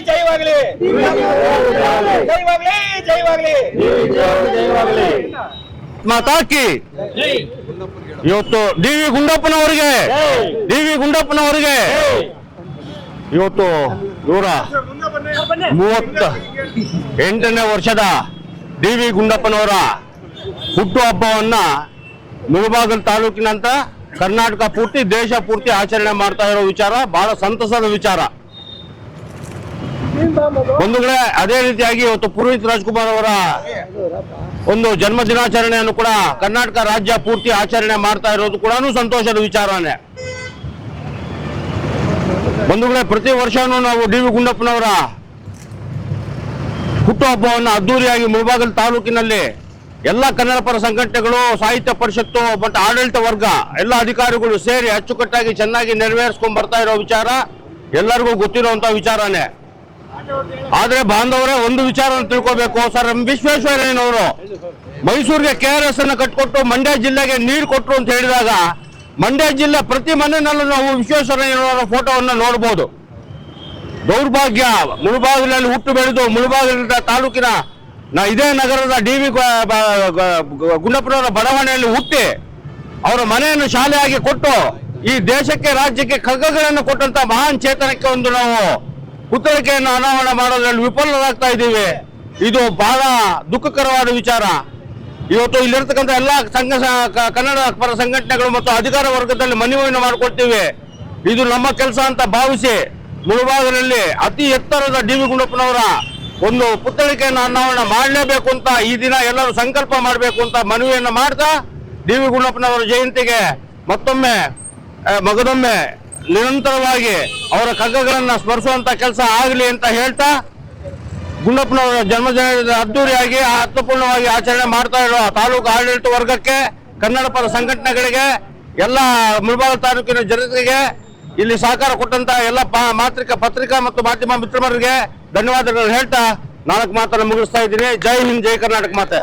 ಜೈವಾಗ್ಲಿ. ಜೈವಾಗ್ಲಿ ಜೈವಾಗ್ಲಿ. ಮಾತಾಕಿ. ಇವತ್ತು ಡಿ ವಿ ಗುಂಡಪ್ಪನವರಿಗೆ. ಡಿ ವಿ ಗುಂಡಪ್ಪನವರಿಗೆ. ಇವತ್ತು ನೂರ ಮೂವತ್ತ ಎಂಟನೇ ವರ್ಷದ ಡಿ ವಿ ಗುಂಡಪ್ಪನವರ ಹುಟ್ಟುಹಬ್ಬವನ್ನ ಮುಳಬಾಗಲ್ ತಾಲೂಕಿನಂತ ಕರ್ನಾಟಕ ಪೂರ್ತಿ ದೇಶ ಪೂರ್ತಿ ಆಚರಣೆ ಮಾಡ್ತಾ ಇರೋ ವಿಚಾರ ಬಹಳ ಸಂತಸದ ವಿಚಾರ. ಬಂಧುಗಳೇ, ಅದೇ ರೀತಿಯಾಗಿ ಇವತ್ತು ಪುರೋಹಿತ್ ರಾಜ್ಕುಮಾರ್ ಅವರ ಒಂದು ಜನ್ಮ ದಿನಾಚರಣೆಯನ್ನು ಕೂಡ ಕರ್ನಾಟಕ ರಾಜ್ಯ ಪೂರ್ತಿ ಆಚರಣೆ ಮಾಡ್ತಾ ಇರೋದು ಕೂಡ ಸಂತೋಷದ ವಿಚಾರನೇ. ಬಂಧುಗಳೇ, ಪ್ರತಿ ವರ್ಷನೂ ನಾವು ಡಿ ವಿ ಗುಂಡಪ್ಪನವರ ಹುಟ್ಟುಹಬ್ಬವನ್ನು ಅದ್ದೂರಿಯಾಗಿ ಮುಳಬಾಗಲ್ ತಾಲೂಕಿನಲ್ಲಿ ಎಲ್ಲ ಕನ್ನಡ ಪರ ಸಂಘಟನೆಗಳು, ಸಾಹಿತ್ಯ ಪರಿಷತ್ತು ಮತ್ತು ಆಡಳಿತ ವರ್ಗ, ಎಲ್ಲ ಅಧಿಕಾರಿಗಳು ಸೇರಿ ಅಚ್ಚುಕಟ್ಟಾಗಿ ಚೆನ್ನಾಗಿ ನೆರವೇರಿಸ್ಕೊಂಡ್ ಬರ್ತಾ ಇರೋ ವಿಚಾರ ಎಲ್ಲರಿಗೂ ಗೊತ್ತಿರುವಂತಹ ವಿಚಾರನೇ. ಆದ್ರೆ ಬಾಂಧವರೇ, ಒಂದು ವಿಚಾರ ತಿಳ್ಕೋಬೇಕು. ಸರ್, ಎಂ ವಿಶ್ವೇಶ್ವರಯ್ಯನವರು ಮೈಸೂರಿಗೆ ಕೆ ಆರ್ ಎಸ್ ಅನ್ನ ಕಟ್ಕೊಟ್ಟು ಮಂಡ್ಯ ಜಿಲ್ಲೆಗೆ ನೀರು ಕೊಟ್ಟರು ಅಂತ ಹೇಳಿದಾಗ ಮಂಡ್ಯ ಜಿಲ್ಲೆ ಪ್ರತಿ ಮನೆಯಲ್ಲೂ ನಾವು ವಿಶ್ವೇಶ್ವರಯ್ಯನವರ ಫೋಟೋವನ್ನು ನೋಡಬಹುದು ದೌರ್ಭಾಗ್ಯ, ಮುಳುಬಾಗಿಲಲ್ಲಿ ಹುಟ್ಟು ಬೆಳೆದು ಮುಳುಬಾಗಿಲ ತಾಲೂಕಿನ ನಾ ಇದೇ ನಗರದ ಡಿ ವಿ ಗುಂಡಪ್ಪನವರ ಬಡಾವಣೆಯಲ್ಲಿ ಹುಟ್ಟಿ ಅವರ ಮನೆಯನ್ನು ಶಾಲೆಯಾಗಿ ಕೊಟ್ಟು ಈ ದೇಶಕ್ಕೆ, ರಾಜ್ಯಕ್ಕೆ ಕಗ್ಗಗಳನ್ನು ಕೊಟ್ಟಂತ ಮಹಾನ್ ಚೇತನಕ್ಕೆ ಒಂದು ನಾವು ಪುತ್ರಿಕೆಯನ್ನು ಅನಾವರಣ ಮಾಡೋದ್ರಲ್ಲಿ ವಿಫಲರಾಗ್ತಾ ಇದ್ದೀವಿ. ಇದು ಬಹಳ ದುಃಖಕರವಾದ ವಿಚಾರ. ಇವತ್ತು ಇಲ್ಲಿರ್ತಕ್ಕಂಥ ಎಲ್ಲ ಸಂಘ ಕನ್ನಡ ಪರ ಸಂಘಟನೆಗಳು ಮತ್ತು ಅಧಿಕಾರ ವರ್ಗದಲ್ಲಿ ಮನವಿಯನ್ನು ಮಾಡಿಕೊಡ್ತೀವಿ. ಇದು ನಮ್ಮ ಕೆಲಸ ಅಂತ ಭಾವಿಸಿ ಮುಳುಬಾಗಿಲಲ್ಲಿ ಅತಿ ಎತ್ತರದ ಡಿ ವಿ ಗುಂಡಪ್ಪನವರ ಒಂದು ಪುತ್ಥಳಿಕೆಯನ್ನು ಅನಾವರಣ ಮಾಡಲೇಬೇಕು ಅಂತ ಈ ದಿನ ಎಲ್ಲರೂ ಸಂಕಲ್ಪ ಮಾಡಬೇಕು ಅಂತ ಮನವಿಯನ್ನು ಮಾಡ್ತಾ ಡಿ ವಿ ಗುಂಡಪ್ಪನವರ ಜಯಂತಿಗೆ ಮತ್ತೊಮ್ಮೆ ಮಗದೊಮ್ಮೆ ನಿರಂತರವಾಗಿ ಅವರ ಕಗ್ಗಗಳನ್ನು ಸ್ಮರಿಸುವಂತ ಕೆಲಸ ಆಗಲಿ ಅಂತ ಹೇಳ್ತಾ ಗುಂಡಪ್ಪನವರ ಜನ್ಮದಿನದ ಅದ್ದೂರಿಯಾಗಿ ಅರ್ಥಪೂರ್ಣವಾಗಿ ಆಚರಣೆ ಮಾಡ್ತಾ ಇರೋ ತಾಲೂಕು ಆಡಳಿತ ವರ್ಗಕ್ಕೆ ಕನ್ನಡ ಪರ ಸಂಘಟನೆಗಳಿಗೆ, ಎಲ್ಲ ಮುಳಬಾಗ ತಾಲೂಕಿನ ಜನತೆಗೆ ಇಲ್ಲಿ ಸಹಕಾರ ಕೊಟ್ಟಂತ ಎಲ್ಲ ಮಾತ್ರಿಕ ಪತ್ರಿಕಾ ಮತ್ತು ಮಾಧ್ಯಮ ಮಿತ್ರಮರಿಗೆ ಧನ್ಯವಾದಗಳು ಹೇಳ್ತಾ ನಾಲ್ಕು ಮಾತನ್ನು ಮುಗಿಸ್ತಾ ಇದ್ದೀನಿ. ಜೈ ಹಿಂದ್, ಜೈ ಕರ್ನಾಟಕ ಮಾತೆ.